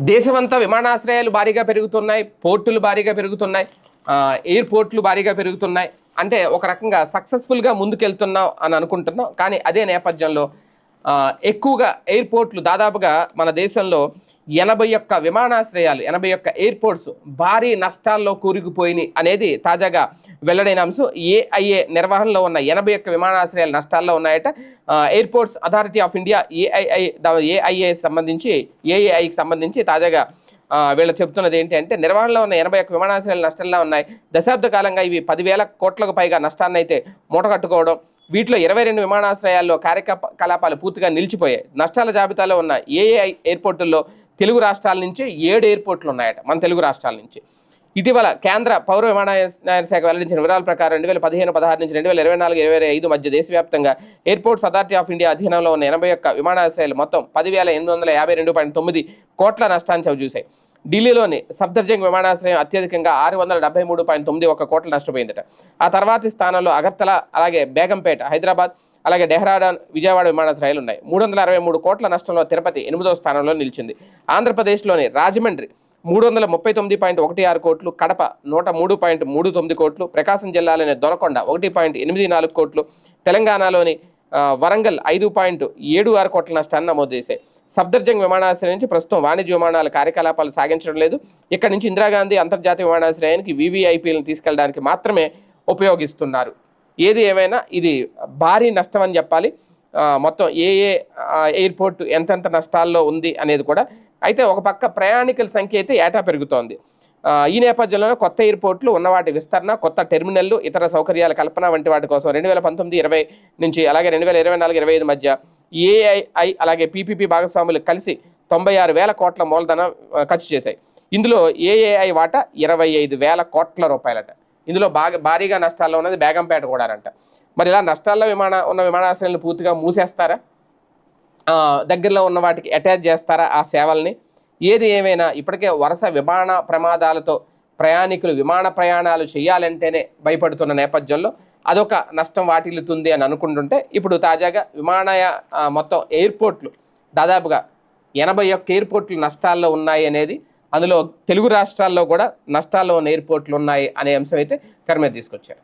దేశమంతా విమానాశ్రయాలు భారీగా పెరుగుతున్నాయి పోర్టులు భారీగా పెరుగుతున్నాయి ఎయిర్పోర్ట్లు భారీగా పెరుగుతున్నాయి. అంటే ఒక రకంగా సక్సెస్ఫుల్గా ముందుకెళ్తున్నాం అని అనుకుంటున్నాం. కానీ అదే నేపథ్యంలో ఎక్కువగా ఎయిర్పోర్ట్లు దాదాపుగా మన దేశంలో ఎనభై ఒక్క విమానాశ్రయాలు ఎనభై ఒక్క ఎయిర్పోర్ట్స్ భారీ నష్టాల్లో కూరుకుపోయినాయి అనేది తాజాగా వెల్లడైన అంశం. ఏఐఏ నిర్వహణలో ఉన్న ఎనభై ఒక్క విమానాశ్రయాలు నష్టాల్లో ఉన్నాయట. Airports authority of India AII AIA సంబంధించి ఏఐఐకి సంబంధించి తాజాగా వీళ్ళు చెప్తున్నది ఏంటి అంటే నిర్వహణలో ఉన్న ఎనభై ఒక్క విమానాశ్రయాలు నష్టంలో ఉన్నాయి. దశాబ్ద కాలంగా ఇవి పదివేల కోట్లకు పైగా నష్టాన్ని అయితే మూటగట్టుకోవడం వీటిలో ఇరవై రెండు విమానాశ్రయాల్లో కార్యకలాపాలు పూర్తిగా నిలిచిపోయాయి. నష్టాల జాబితాలో ఉన్న ఏఏఐ ఎయిర్పోర్టుల్లో తెలుగు రాష్ట్రాల నుంచి ఏడు ఎయిర్పోర్ట్లు ఉన్నాయట మన తెలుగు రాష్ట్రాల నుంచి. ఇటీవల కేంద్ర పౌర విమానయాన శాఖ వెల్లడించిన వివరాల ప్రకారం రెండు వేల పదిహేను పదహారు నుంచి రెండు వేల ఇరవై నాలుగు ఇరవై ఐదు మధ్య దేశవ్యాప్తంగా ఎయిర్పోర్ట్స్ అథారిటీ ఆఫ్ ఇండియా అధీనంలో ఉన్న ఎనభై ఒక్క విమానాశ్రయాలు మొత్తం పదివేల ఎనిమిది వందల యాభై రెండు పాయింట్ తొమ్మిది కోట్ల నష్టాన్ని చవిచూశాయి ఢిల్లీలోని సఫ్దర్జంగ్ విమానాశ్రయం అత్యధికంగా ఆరు వందల డెబ్బై మూడు పాయింట్ తొమ్మిది ఒక కోట్ల నష్టపోయిందట. ఆ తర్వాతి స్థానంలో అగర్తల అలాగే బేగంపేట హైదరాబాద్ అలాగే డెహ్రాడూన్ విజయవాడ విమానాశ్రయాలు ఉన్నాయి. మూడు వందల అరవై మూడు కోట్ల నష్టంలో తిరుపతి ఎనిమిదో స్థానంలో నిలిచింది. ఆంధ్రప్రదేశ్లోని రాజమండ్రి మూడు వందల ముప్పై తొమ్మిది పాయింట్ ఒకటి ఆరు కోట్లు కడప నూట మూడు పాయింట్ మూడు తొమ్మిది కోట్లు ప్రకాశం జిల్లాలోని దొనకొండ ఒకటి పాయింట్ ఎనిమిది నాలుగు కోట్లు తెలంగాణలోని వరంగల్ ఐదు పాయింట్ ఏడు ఆరు కోట్ల నష్టాన్ని నమోదు చేశాయి. సఫ్దర్జంగ్ విమానాశ్రయం నుంచి ప్రస్తుతం వాణిజ్య విమానాల కార్యకలాపాలు సాగించడం లేదు. ఇక్కడ నుంచి ఇందిరాగాంధీ అంతర్జాతీయ విమానాశ్రయానికి వీవీఐపీలను తీసుకెళ్ళడానికి మాత్రమే ఉపయోగిస్తున్నారు. ఏది ఏమైనా ఇది భారీ నష్టం అని చెప్పాలి. మొత్తం ఏ ఏ ఎయిర్పోర్ట్ ఎంతెంత నష్టాల్లో ఉంది అనేది కూడా. అయితే ఒక పక్క ప్రయాణికుల సంఖ్య అయితే ఏటా పెరుగుతోంది. ఈ నేపథ్యంలోనే కొత్త ఎయిర్పోర్ట్లు ఉన్నవాటి విస్తరణ కొత్త టెర్మినల్లు ఇతర సౌకర్యాల కల్పన వంటి వాటి కోసం రెండు వేల పంతొమ్మిది ఇరవై నుంచి అలాగే రెండు వేల ఇరవై నాలుగు ఇరవై ఐదు మధ్య ఏఐఐ అలాగే పీపీపీ భాగస్వాములు కలిసి తొంభై ఆరు వేల కోట్ల మూలధనం ఖర్చు చేశాయి. ఇందులో ఏఏఐ వాటా ఇరవై ఐదు వేల కోట్ల రూపాయలట. ఇందులో బాగా భారీగా నష్టాల్లో ఉన్నది బేగంపేట కూడా అంట మరి ఇలా నష్టాల్లో విమాన ఉన్న విమానాశ్రయాలను పూర్తిగా మూసేస్తారా? దగ్గరలో ఉన్న వాటికి అటాచ్ చేస్తారా ఆ సేవల్ని? ఏది ఏమైనా ఇప్పటికే వరుస విమాన ప్రమాదాలతో ప్రయాణికులు విమాన ప్రయాణాలు చేయాలంటేనే భయపడుతున్న నేపథ్యంలో అదొక నష్టం వాటిల్లుతుంది అని అనుకుంటుంటే ఇప్పుడు తాజాగా విమానయ మొత్తం ఎయిర్పోర్ట్లు దాదాపుగా ఎనభై ఒక్క ఎయిర్పోర్ట్లు నష్టాల్లో ఉన్నాయి అనేది అందులో తెలుగు రాష్ట్రాల్లో కూడా నష్టాల్లో ఉన్న ఎయిర్పోర్ట్లు ఉన్నాయి అనే అంశం అయితే తెర మీద తీసుకొచ్చారు.